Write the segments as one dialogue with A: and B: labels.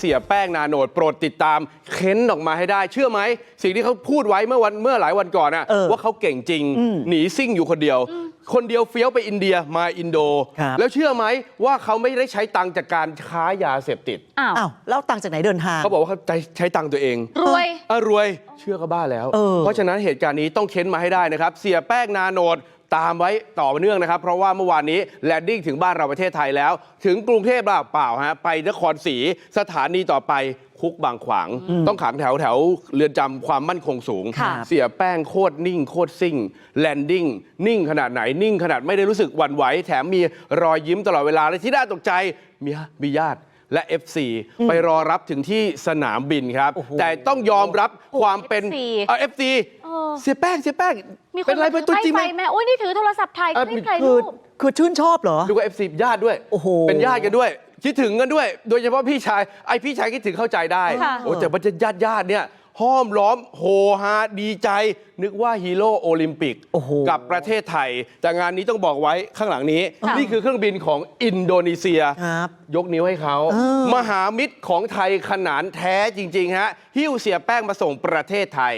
A: เสียแป้งนาโนดโปรดติดตามเค้นออกมาให้ได้ เชื่อไหม สิ่งที่เขาพูดไว้เมื่อวันเมื่อหลายวันก่อนอะ
B: เออ
A: ว่าเขาเก่งจริง หนีซิ่งอยู่คนเดียว คนเดียวเฟี้ยวไปอินเดียมาอินโด
B: ครับ
A: แล้วเชื่อไหมว่าเขาไม่ได้ใช้ตังค์จากการค้ายาเสพติด
C: อ้าว
B: อ้าวแล้วตังค์จากไหนเดินทาง
A: เขาบอกว่าเขาใช้ใช้ตังค์ตัวเอง
C: รวย
A: อะรวยเชื่อก็บ้าแล้ว
B: เออ
A: เพราะฉะนั้นเหตุการณ์นี้ต้องเค้นมาให้ได้นะครับ เสียแป้งนาโนด ตามไว้ต่อเนื่องนะครับ เพราะว่าเมื่อวานนี้แลนดิ้งถึงบ้านเราประเทศไทยแล้ว ถึงกรุงเทพหรือเปล่าฮะไปนครศรีสถานีต่อไปคุกบางขวาง ต้องขังแถวแถวเรือนจำความมั่นคงสูง
C: ค่ะ
A: เสียแป้งโคตรนิ่งโคตรซิ่ง แลนดิ้งนิ่งขนาดไหนนิ่งขนาดไม่ได้รู้สึกหวั่นไหว แถมมีรอยยิ้มตลอดเวลาและที่น่าตกใจมีมีญาติ และ FC ไปรอรับถึงที่สนามบินครับ
B: โอ้โห
A: แต่ต้องยอมรับความเป็น
C: FC
A: เออฟซี
C: เออ
A: เสียแป้งเสียแป้ง
C: มีค
A: เป็นนอะไรเป็นตัวจริงไหม
C: แม่โอ้ยนี่ถือโทรศัพท์ถ่ายค
A: อะ
C: ลิปถ่าย
B: คื
C: รู
B: อ
C: ป
B: คือชื่นชอบเหรอ
A: ดูว่า FC ญาติด้วย
B: โอ้โห
A: เป็นญาติกันด้วย คิดถึงกันด้วย โดยเฉพาะพี่ชาย ไอพี่ชายคิดถึงเข้าใจได้
C: ค่ะ
A: โอ้แต่มันจะญาติญาติๆเนี่ย ห้อมล้อมโฮฮาดีใจ นึกว่าฮีโร่โอลิมปิก
B: โอ้โห
A: กับประเทศไทย แต่งานนี้ต้องบอกไว้ข้างหลังนี้
C: ค่ะ
A: นี่คือเครื่องบินของอินโดนีเซีย
B: ครับ
A: ยกนิ้วให้เขา
B: เออ
A: มหามิตรของไทยขนานแท้จริง ๆ ฮะ หิ้วเสียแป้งมาส่งประเทศไทย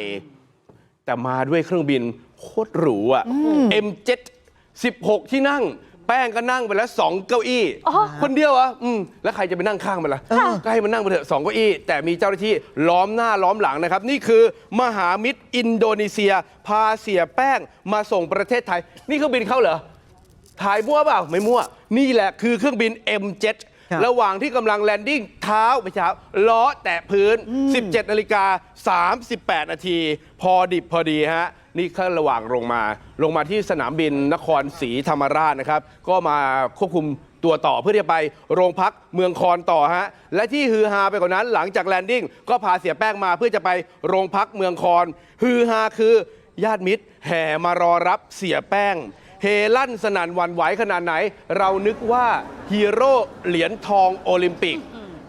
A: แต่มาด้วยเครื่องบินโคตรหรูอะ M7 16 ที่นั่ง แป้งก็นั่งไปแล้ว2เก้าอี้
C: อ๋อ
A: คนเดียวอะอืมแล้วใครจะไปนั่งข้างมันล่ะก็ให้มันนั่งไปเถอะสองเก้าอี้ แต่มีเจ้าหน้าที่ล้อมหน้าล้อมหลังนะครับ นี่คือมหามิตรอินโดนีเซีย พาเสียแป้งมาส่งประเทศไทย นี่เครื่องบินเขาเหรอถ่ายมั่วเปล่าไม่มั่ว นี่แหละคือเครื่องบิน M7
B: ครับ
A: ระหว่างที่กำลังแลนดิ้งเท้าไปเช้าล้อแตะพื้น 17นาฬิกา38นาทีพอดิบพอดีฮะ นี่แค่ระหว่างลงมา ลงมาที่สนามบินนครศรีธรรมราชนะครับ ก็มาควบคุมตัวต่อเพื่อที่จะไปโรงพักเมืองคอนต่อฮะ และที่ฮือฮาไปกว่านั้นหลังจากแลนดิ้งก็พาเสียแป้งมาเพื่อจะไปโรงพักเมืองคอนฮือฮาคือญาติมิตรแห่มารอรับเสียแป้งเฮลั่นสนั่นวันไหวขนาดไหน เรานึกว่าฮีโร่เหรียญทองโอลิมปิก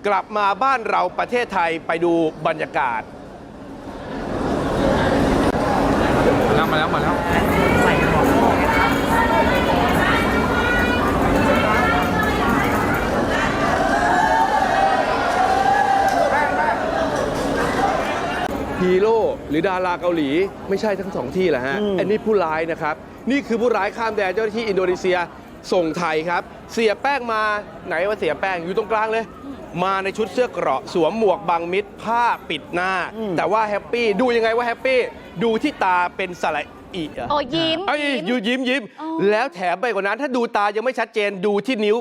A: กลับมาบ้านเราประเทศไทยไปดูบรรยากาศ
D: มาแล้วมาแล้ว
A: ฮีโร่หรือดาราเกาหลีไม่ใช่ทั้งสองที่แหละฮะ อันนี้ผู้ร้ายนะครับ นี่คือผู้ร้ายข้ามแดนเจ้าหน้าที่อินโดนีเซียส่งไทยครับ เสียแป้งมาไหนว่าเสียแป้งอยู่ตรงกลางเลย มาในชุดเสื้อเกราะสวมหมวกบังมิดผ้าปิดหน้า แต่ว่าแฮปปี้ดูยังไงว่าแฮปปี้ ดูที่ตาเป็นสระอีอะ
C: โอ้ยิ้ม
A: เอ้ย
C: ยิ้ม
A: ยูยิ้มยิ้ม
C: อ๋อ
A: แล้วแถมไปกว่านั้น ถ้าดูตายังไม่ชัดเจนดูที่นิ้ว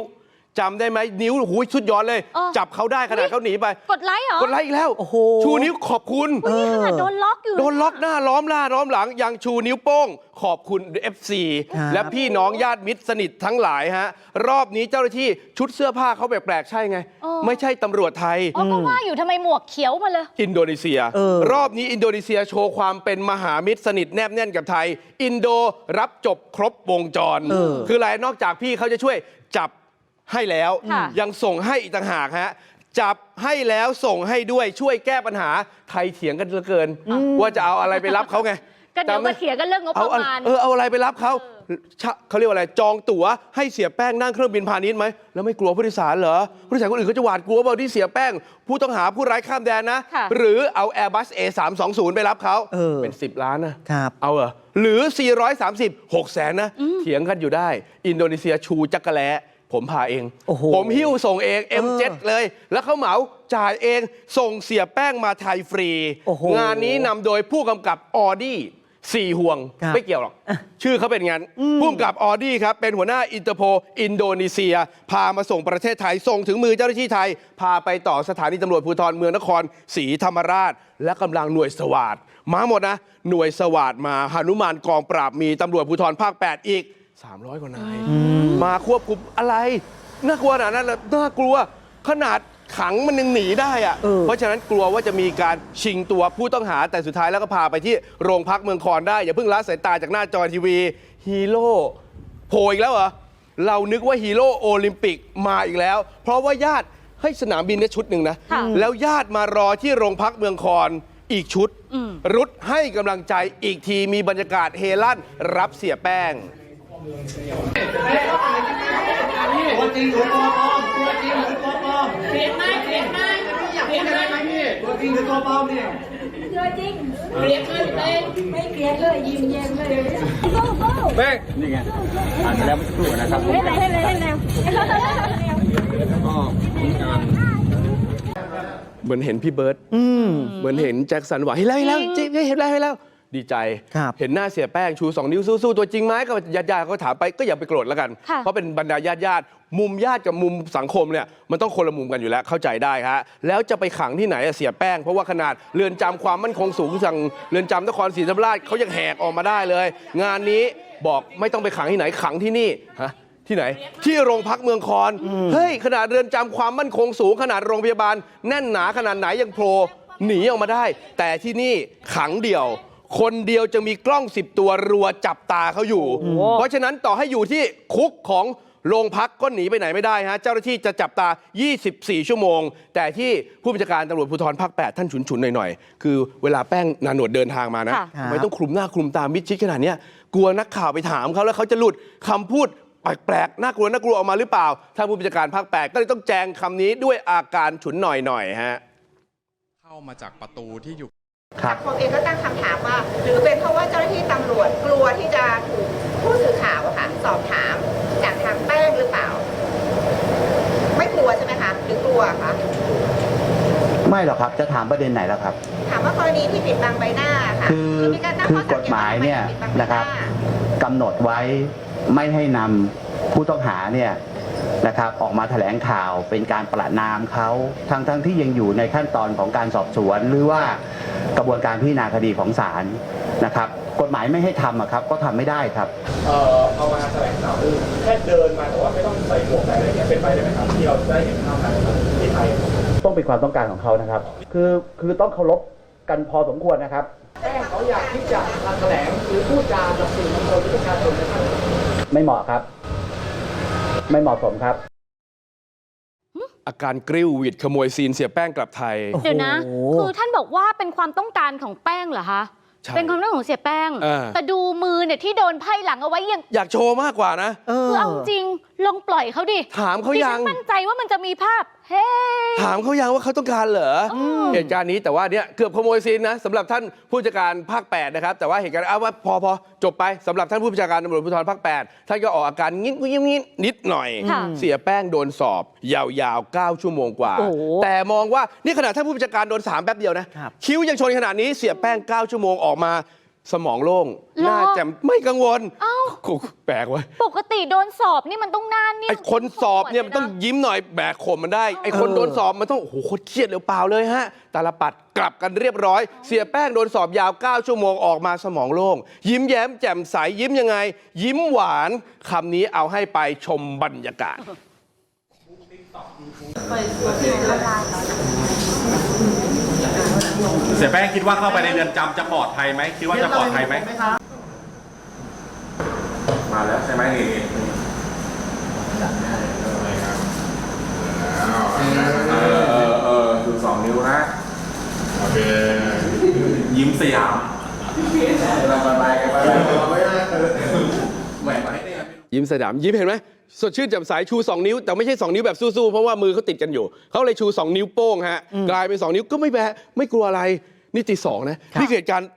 A: จำได้ไหมนิ้วหูยชุดย้อนเลย
C: อ๋อ
A: จับเขาได้ขนาดเขาหนีไป
C: กดไลค์เหรอก
A: ดไลค์อีกแล้ว
B: โอ้โห
A: ชูนิ้วขอบคุณ
C: นี่ขนาดโดนล็อกอยู่
A: โดนล็อกหน้าล้อมหน้าล้อมหลัง ยังชูนิ้วโป้ง ขอบคุณ FC
B: ครับ
A: และพี่น้องญาติมิตรสนิททั้งหลายฮะ รอบนี้เจ้าหน้าที่ชุดเสื้อผ้าเขาแปลกๆใช่ไง
C: อ๋อ
A: ไม่ใช่ตำรวจไทย
C: อ๋อก็ว่าอยู่ทำไมหมวกเขียวมาเลย
A: อินโดนีเซีย
B: เออ
A: รอบนี้อินโดนีเซียโชว์ความเป็นมหามิตรสนิทแนบแน่นกับไทย อินโดรับจบครบวงจร
B: เออ
A: คืออะไรนอกจากพี่เขาจะช่วยจับ ให้แล้ว
C: ค่ะ
A: ยังส่งให้อีกต่างหากฮะจับให้แล้วส่งให้ด้วยช่วยแก้ปัญหาไทยเถียงกันเหลือเกิน ว่าจะเอาอะไรไปรับเขาไง
C: ก็เดี๋ยว
A: จำไหม
C: มาเถียงกันเรื่องงบป
A: เอา
C: ระ
A: อะไร
C: มาณ
A: เออเอาอะไรไปรับเขาชะเขาเรียกว่าอะไรจองตั๋วให้เสียแป้งนั่งเครื่องบินพาณิชย์ไหมแล้วไม่กลัวผู้โดยสารเหรอผู้โดยสารคนอื่นเขาจะหวาดกลัวเปล่าที่เสียแป้ง ผู้ต้องหาผู้ร้ายข้ามแดนนะ
C: ค่ะ
A: หรือเอา Airbus A320 ไปรับเขา
B: เออ
A: เป็น10 ล้านนะ ครับ เอาเหรอหรือ 430 6แสนนะ เถียงกันอยู่ได้ อินโดนีเซียชูจักรแล้ ผมพาเอง
B: โอ้โห
A: ผมหิ้วส่งเอง M7
B: เออ
A: เลย แล้วเขาเหมาจ่ายเองส่งเสียแป้งมาไทยฟรี
B: โอ้โห
A: งานนี้นำโดยผู้กำกับออดี้สี่ห่วง
B: ครับ
A: ไม่เกี่ยวหรอก ชื่อเขาเป็นงั้นผู้กำกับออดี้ครับ เป็นหัวหน้าอินเตอร์โพอินโดนีเซีย พามาส่งประเทศไทย ส่งถึงมือเจ้าหน้าที่ไทย พาไปต่อสถานีตำรวจภูธรเมืองนครศรีธรรมราช และกำลังหน่วยสวาดมาหมดนะ หน่วยสวาดมาหนุมานกองปราบมีตำรวจภูธรภาค 8 อีก 300 กว่านายมาควบคุมอะไรน่ากลัวขนาดนั้นเหรอน่ากลัวขนาดขังมันยังหนีได้อะ
B: เออ
A: เพราะฉะนั้นกลัวว่าจะมีการชิงตัวผู้ต้องหาแต่สุดท้ายแล้วก็พาไปที่โรงพักเมืองคอนได้ อย่าเพิ่งละสายตาจากหน้าจอทีวีฮีโร่โผล่อีกแล้วเหรอเรานึกว่าฮีโร่โอลิมปิกมาอีกแล้ว เพราะว่าญาติให้สนามบินเนี่ยชุดหนึ่งนะ
C: ค่ะ
A: แล้วญาติมารอที่โรงพักเมืองคอนอีกชุด รุดให้กำลังใจอีกทีมีบรรยากาศเฮลั่นรับเสียแป้ง
E: ตัวจริงหรือตัวปลอมตัวจริงหรือตัวปลอมเปลี่ยนไหมเปลี่ยนไหมจริงหรือตัวปลอมเนี่ย
F: เกลียดเลยเลยไม่เกลียดเลยยิ้มแย้มเลยโก้โก้
D: แป้งนี่ไงอ่านไปแล้วเมื่อสักครู่นะครับ
F: ให้เลยให้เลยให้เลย
D: แล้วก็มีการ
A: เหมือนเห็นพี่เบิร์ต
B: อืม
A: เหมือนเห็นแจ็คสันหวังเห็นแล้วเห็นแล้ว
C: จริง
A: จริงเห็นแล้วเห็นแล้ว ดีใจ
B: ครับ
A: เห็นหน้าเสียแป้งชู 2 นิ้วสู้ๆตัวจริงไหมก็ญาติญาติๆก็ถามไปก็อย่าไปโกรธแล้วกัน
C: ค่ะ
A: เพราะเป็นบรรดาญาติญาติๆมุมญาติกับมุมสังคมเนี่ยมันต้องคนละมุมกันอยู่แล้วเข้าใจได้ฮะแล้วจะไปขังที่ไหนอะเสียแป้ง เพราะว่าขนาดเรือนจำความมั่นคงสูงสั่งเรือนจำนครศรีธรรมราชเขายังแหกออกมาได้เลย งานนี้บอกไม่ต้องไปขังที่ไหนขังที่นี่ฮะที่ไหน ที่โรงพักเมืองคอนเฮ้ยขนาดเรือนจำความมั่นคงสูงขนาดโรงพยาบาล แน่นหนาขนาดไหนยังโผล่หนีออกมาได้ แต่ที่นี่ขังเดี่ยว คนเดียวจะมีกล้อง 10 ตัวรัวจับตาเขาอยู่ เพราะฉะนั้นต่อให้อยู่ที่คุกของโรงพักก็หนีไปไหนไม่ได้ฮะ เจ้าหน้าที่จะจับตา 24 ชั่วโมง แต่ที่ผู้บัญชาการตำรวจภูธรภาค 8 ท่านฉุนๆ หน่อยๆ คือเวลาแป้งนาหนวดเดินทางมานะ
C: ค่ะ
A: ทำไมต้องคลุมหน้าคลุมตามิดชิดขนาดเนี้ยกลัวนักข่าวไปถามเขาแล้วเขาจะหลุดคำพูดแปลกๆน่ากลัวน่ากลัวออกมาหรือเปล่าท่านผู้บัญชาการภาค 8 ก็เลยต้องแจงคำนี้ด้วยอาการฉุนหน่อยๆฮะ
G: เข้ามาจากประตูที่อยู่
H: สังคมเองก็ตั้งคำถามว่า หรือเป็นเพราะว่าเจ้าหน้าที่ตำรวจกลัวที่จะถูกผู้สื่อข่าวอะค่ะสอบถามจากทางแป้งหรือเปล่า ไม่กลัวใช่ไหมคะหรือกลัวคะ
E: ไม่หรอกครับจะถามประเด็นไหนแล้วครับ
H: ถามว่ากรณีที่ปิดบังใบหน้าค่ะ
E: คือ
H: มีการตั้ง
E: คื
H: ข้
E: อ
H: อสั
E: ก
H: ง
E: ฎ
H: เกต
E: หมายเนี่ย
H: ว่าทำไปิดบังในะ
E: ครับกำหนดไว้ไม่ให้นำผู้ต้องหาเนี่ย นะครับออกมาแถลงข่าวเป็นการประนามเขาทั้งทั้งที่ยังอยู่ในขั้นตอนของการสอบสวน หรือว่ากระบวนการพิจารณาคดีของศาลนะครับ กฎหมายไม่ให้ทำอะครับ ก็ทำไม่ได้ครับ
I: เอ่อเอามาแถลงข่าวคือแค่เดินมาแต่ว่าไม่ต้องใส่หมวกใส่อะไรเงี้ยเป็นไปได้ไหมครับที่เราจะได้เห็นภาพนั้นนะครับที่ไทย
E: ต้องเป็นความต้องการของเขานะครับ คือคือต้องเคารพกันพอสมควรนะครับ
I: แป้งเขาอยากที่จะมาแถลงหรือพูดจากับสื่อมวลชนหรือประชาชนนะครับ
E: ไม่เหมาะครับ ไม่เหมาะสมครับ
A: อาการกริ้วหวิดขโมยซีนเสียแป้งกลับไทย
C: เดี๋ยวนะ
B: โอ้โห
C: คือท่านบอกว่าเป็นความต้องการของแป้งเหรอคะ
A: ใช่
C: เป็นความต้องการของเสียแป้ง
A: เออ
C: แต่ดูมือเนี่ยที่โดนไพ่หลังเอาไว้ยัง
A: อยากโชว์มากกว่านะ
B: เออ
C: คือเอาจริง ลองปล่อยเขาดิ
A: ถามเขา
C: ดิ
A: ยั
C: ฉั
A: ง
C: นมั่นใจว่ามันจะมีภาพ เฮ้
A: ถามเขายังว่าเขาต้องการเหรออเหตุการณ์นี้แต่ว่าเนี่ยเกือบขโมยซีนนะสำหรับท่านผู้จัดการภาค 8 นะครับ แต่ว่าเหตุการณ์เอาว่าพอพอจบไปสำหรับท่านผู้บัญชาการตำรวจภูธรภาค 8 ท่านก็ออกอาการงิ้นงิ้นงิ้นนิดหน่อย
C: ค่ะ
A: เสียแป้งโดนสอบ ยาวๆ 9 ชั่วโมงกว่า
B: โอ้โห
A: แต่มองว่านี่ขนาดท่านผู้บัญชาการโดน 3 แป๊บเดียวนะครับ คิ้วยังชนขนาดนี้เสียแป้ง 9 ชั่วโมงออกมา สมองโล่งหน้าแจ่มไม่กังวล
C: เอ้า
A: โอ้โหแปลกเว้ย
C: ปกติโดนสอบนี่มันต้องหน้านิ่ม
A: ไอ้คนสอบเนี่ยมันต้องยิ้มหน่อยแบกข่มมันได้ไอ้คนโดนสอบมันต้องโอ้โหโคตรเครียดหรือเปล่าเลยฮะตาลปัดกลับกันเรียบร้อย เสียแป้งโดนสอบยาว 9 ชั่วโมงออกมาสมองโล่ง ยิ้มแย้มแจ่มใสยิ้มยังไง ยิ้มหวานคำนี้เอาให้ไปชมบรรยากาศ
G: เสียแป้งคิดว่าเข้าไปในเรือนจำจะปลอดภัยไหมคิดว่าจะปลอดภัยไหมมาแล้วใช่ไหมนี่เออเออเออดูสองนิ้วนะ โอเคยิ้มสยามเราไปไปกันไปแหวนไปเนี่ ย
A: ยิ้มสยามยิ้มเห็นไหมสดชื่นแจ่มใสชู 2 นิ้ว แต่ไม่ใช่ 2 นิ้วแบบสู้ๆเพราะว่ามือเขาติดกันอยู่เขาเลยชู 2 นิ้วโป้งฮะกลายเป็น 2 นิ้วก็ไม่แพ้ไม่กลัวอะไรนี่ตีสองนะนี่คือเหตุการณ์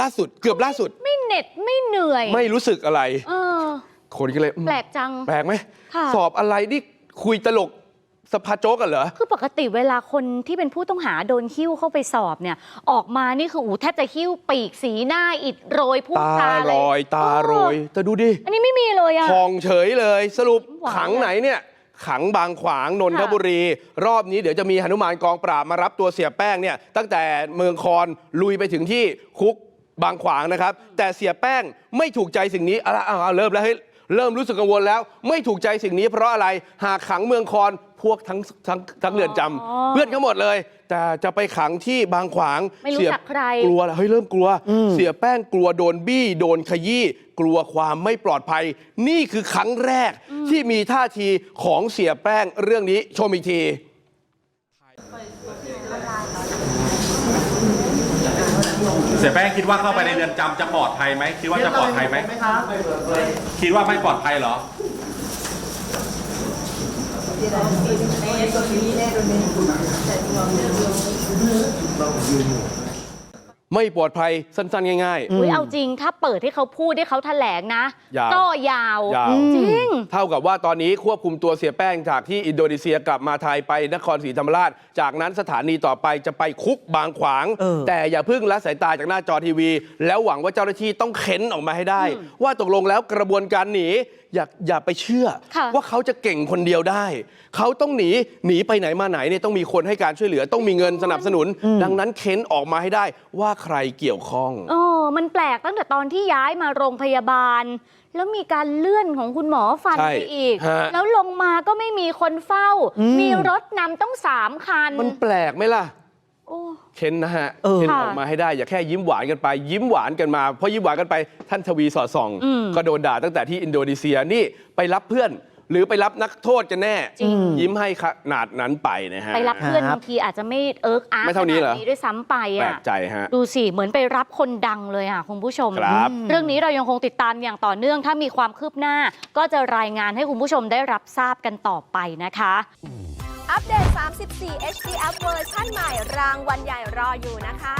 A: ล่าสุดเกือบล่าสุด
C: ไม่เหน็ดไม่เหนื่อย
A: ไม่รู้สึกอะไร
C: เออ
A: คนก็เลยอืม
C: แปลกจัง
A: แปลกไหม
C: ค่ะ
A: สอบอะไรนี่คุยตลก สภาโจ๊กกันเหรอ
C: คือปกติเวลาคนที่เป็นผู้ต้องหาโดนหิ้วเข้าไปสอบเนี่ย ออกมานี่คืออูแทบจะหิ้วปีกสีหน้าอิดโรยพูด
A: ตา
C: จาอะไร
A: ลอย ตาโรย
C: เออ
A: แต่ดูดิ
C: อันนี้ไม่มีเลยอะ
A: ทองเฉยเลย สรุป
C: หวาน
A: ขังไหนเนี่ย ขังบางขวางนนท
C: ค่ะ
A: บุรี รอบนี้เดี๋ยวจะมีหนุมานกองปราบมารับตัวเสียแป้งเนี่ย ตั้งแต่เมืองคอนลุยไปถึงที่คุกบางขวางนะครับ แต่เสียแป้งไม่ถูกใจสิ่งนี้เอาละเอาเอาเริ่มแล้วเฮ้ย เริ่มรู้สึกกังวลแล้ว ไม่ถูกใจสิ่งนี้เพราะอะไรหากขังเมืองคอนพวกทั้งทั้งทั้งเรือนจำ
C: อ๋อ
A: เพื่อนเขาหมดเลย แต่จะไปขังที่บางขวาง
C: ไม่รู้
A: เสีย
C: จักใคร
A: กลัวแล้วเฮ้ยเริ่มกลัว เสียแป้งกลัวโดนบี้ โดนขยี้กลัวความไม่ปลอดภัย นี่คือครั้งแรกที่มีท่าทีของเสียแป้งเรื่องนี้ชมอีกที
G: เสียแป้งคิดว่าเข้าไปในเรือนจำจะปลอดภัยไหมคิดว่าจะปลอดภัยไหมคิดว่าไม่ปลอดภัยเหรอ
E: เไม่
A: ปลอดภัยสั้นๆ ง่าย
C: อุ้ยเอาจริง ถ้าเปิดให้เขาพูดให้เขาแถลงนะ
A: ยาว
C: ก็ยาว
A: ยาว
C: จริง
A: ๆเท่ากับว่าตอนนี้ควบคุมตัวเสียแป้งจากที่อินโดนีเซียกลับมาไทยไปนครศรีธรรมราช จากนั้นสถานีต่อไปจะไปคุกบางขวาง
B: เออ
A: แต่อย่าเพิ่งละสายตาจากหน้าจอทีวี แล้วหวังว่าเจ้าหน้าที่ต้องเค้นออกมาให้ได้ ว่าตกลงแล้วกระบวนการหนีอย่าอย่าไปเชื่อ
C: ค่ะ
A: ว่าเขาจะเก่งคนเดียวได้ เขาต้องหนีหนีไปไหนมาไหนเนี่ยต้องมีคนให้การช่วยเหลือ ต้องมีเงินสนับสนุน ดังนั้นเค้นออกมาให้ได้ว่าใครเกี่ยวข้อง
C: เออมันแปลกตั้งแต่ตอนที่ย้ายมาโรงพยาบาล แล้วมีการเลื่อนของคุณหมอฟัน
A: ใช่
C: ไปอีก
A: ฮะ
C: แล้วลงมาก็ไม่มีคนเฝ้า
B: อืม
C: มีรถนำต้องสามคัน
A: มันแปลกไหมล่ะ
C: โอ้
A: เค้นนะฮะ
B: เออ
A: เค้น
C: ค่ะ
A: ออกมาให้ได้อย่าแค่ยิ้มหวานกันไป ยิ้มหวานกันมาเพราะยิ้มหวานกันไปท่านทวีสอดส่อง
C: อืม
A: ก็โดนด่าตั้งแต่ที่อินโดนีเซียนี่ไปรับเพื่อน หรือไปรับนักโทษกันแน่
C: จริง
A: ยิ้มให้ขนาดนั้นไปนะฮะ
C: ไปรับเพื่อน
B: ครับ
C: บางทีอาจจะไม่เอิร์กอาร์
A: ไม่เท่านี้เหรอ
C: ขดด้วยซ้ำไป
A: แปล
C: อะ
A: กใจฮะ
C: ดูสิ เหมือนไปรับคนดังเลยอะคุณผู้ชม
A: ครับ
C: เรื่องนี้เรายังคงติดตามอย่างต่อเนื่อง ถ้ามีความคืบหน้า ก็จะรายงานให้คุณผู้ชมได้รับทราบกันต่อไปนะคะ
J: อัปเดต 34 HD Up เวอร์ชั่นใหม่รางวัลใหญ่รออยู่นะคะ